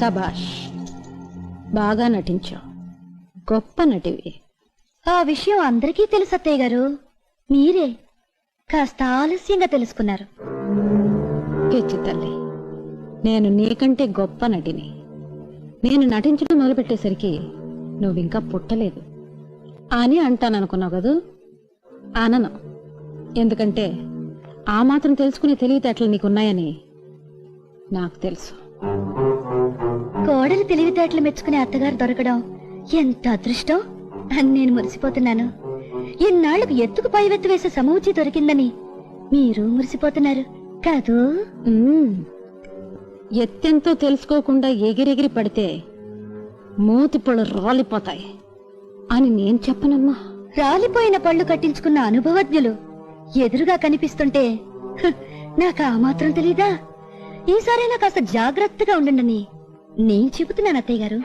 సభాష్. బాగా నటించావు గొప్ప నటివి. ఆ విషయం అందరికీ తెలుసు అత్తయ్య గారు. మీరే. కాస్త ఆలస్యంగా తెలుసుకున్నారు. పిచ్చి తల్లి. నేను నీకంటే గొప్ప నటిని. నేను నటించడం మొదలుపెట్టేసరికి నువ్వింకా పుట్టలేదు. అని అంటాననుకున్నావు కదూ? అనను. ఎందుకంటే ఆ మాత్రం తెలుసుకునే తెలివితేటలు నీకున్నాయని నాకు తెలుసు. కోడలు తెలివితేటలు మెచ్చుకునే అత్తగారు దొరకడం ఎంత అదృష్టం? అని నేను మురిసిపోతున్నాను. ఇన్నాళ్ళకు ఎత్తుకు పైవెత్తు వేసే సమూచి దొరికిందని మీరు మురిసిపోతున్నారు కాదు? ఉమ్, ఎత్తెంతో తెలుసుకోకుండా ఎగిరెగిరి పడితే మూతిపళ్ళు రాలిపోతాయి అని నేను చెప్పనమ్మా. రాలిపోయిన పళ్ళు కట్టించుకున్న అనుభవజ్ఞులు ఎదురుగా కనిపిస్తుంటే హ్, నాకు ఆ మాత్రం తెలీదా? ఈసారైనా కాస్త జాగ్రత్తగా ఉండండి నేను చెబుతున్నాను అత్తయ్య గారు.